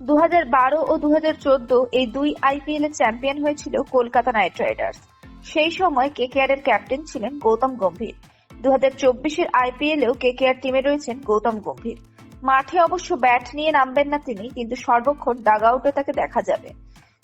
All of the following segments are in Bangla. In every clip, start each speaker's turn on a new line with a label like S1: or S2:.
S1: বারো ও দু হাজার চোদ্দ এই দুই আইপিএল এর চ্যাম্পিয়ন হয়েছিল কলকাতা নাইট রাইডার্স। সেই সময় কেকেআর এর ক্যাপ্টেন ছিলেন গৌতম গম্ভীর। দু হাজার চব্বিশের আইপিএলেও কেকেআর টিমে রয়েছেন গৌতম গম্ভীর। মাঠে অবশ্য ব্যাট নিয়ে নামবেন না তিনি, কিন্তু সর্বক্ষণ ডাগ আউটে তাকে দেখা যাবে।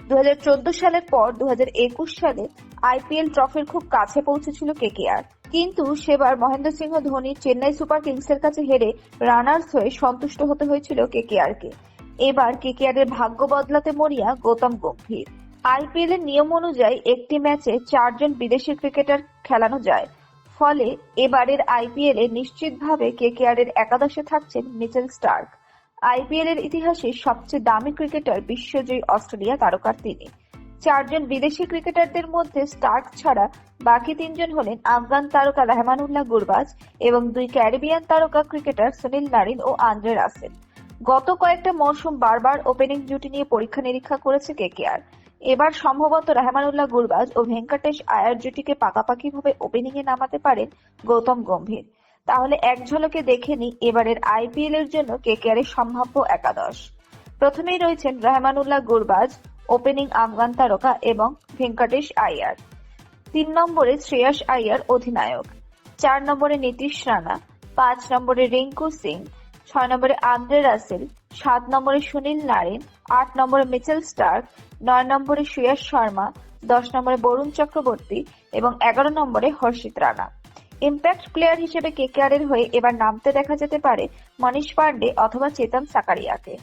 S1: দু হাজার চোদ্দ সালের পর দু হাজার একুশ সালে আইপিএল ট্রফির খুব কাছে পৌঁছেছিল কেকেআর। কিন্তু সেবার মহেন্দ্র সিংহ ধোনি চেন্নাই সুপার কিংসের কাছে হেরে রানার্স হয়ে সন্তুষ্ট হতে হয়েছিল কেকেআর কে এবার কেকেআর এর ভাগ্য বদলাতে মরিয়া গৌতম গম্ভীর। আইপিএল এর নিয়ম অনুযায়ী একটি ম্যাচে চারজন বিদেশি ক্রিকেটার খেলানো যায়। ফলে এবারের আইপিএল এ নিশ্চিতভাবে কেকেআর এর একাদশে থাকছেন মিচেল স্টার্ক। আইপিএল এর ইতিহাসে সবচেয়ে দামি ক্রিকেটার বিশ্বজয়ী অস্ট্রেলিয়া তারকার তিনি। চারজন বিদেশি ক্রিকেটারদের মধ্যে স্টার্ক ছাড়া বাকি তিনজন হলেন আফগান তারকা রহমানুল্লাহ গুরবাজ এবং দুই ক্যারিবিয়ান তারকা ক্রিকেটার সুনীল নারিন ও আন্দ্রে রাসেল। গত কয়েকটা মরশুম বারবার ওপেনিং জুটি নিয়ে পরীক্ষা নিরীক্ষা করেছে কেকেআর এবার সম্ভবত রহমানুল্লাহ গুরবাজ ও ভেঙ্কটেশ আয়ার জুটিকে পাকাপাকিভাবে ওপেনিং এ নামাতে পারেন গৌতম গম্ভীর। তাহলে এক ঝলকে দেখে নি এবারের আইপিএল এর জন্য কেকেআর এর সম্ভাব্য একাদশ। প্রথমেই রয়েছেন রহমানুল্লাহ গুরবাজ ওপেনিং আফগান তারকা এবং ভেঙ্কটেশ আয়ার তিন নম্বরে শ্রেয়াস আয়ার অধিনায়ক, চার নম্বরে নীতিশ রানা, পাঁচ নম্বরে রিঙ্কু সিং ছয় নম্বরে আন্দ্রে রাসেল, সাত নম্বরে সুনীল নারিন, আট নম্বরে মিচেল স্টার্ক, নয় নম্বরে সুয়াস শর্মা, দশ নম্বরে বরুণ চক্রবর্তী এবং এগারো নম্বরে হর্ষিত রানা। ইম্প্যাক্ট প্লেয়ার হিসেবে কেকেআর এর হয়ে এবার নামতে দেখা যেতে পারে মনীষ পান্ডে অথবা চেতন সাকারিয়াকে।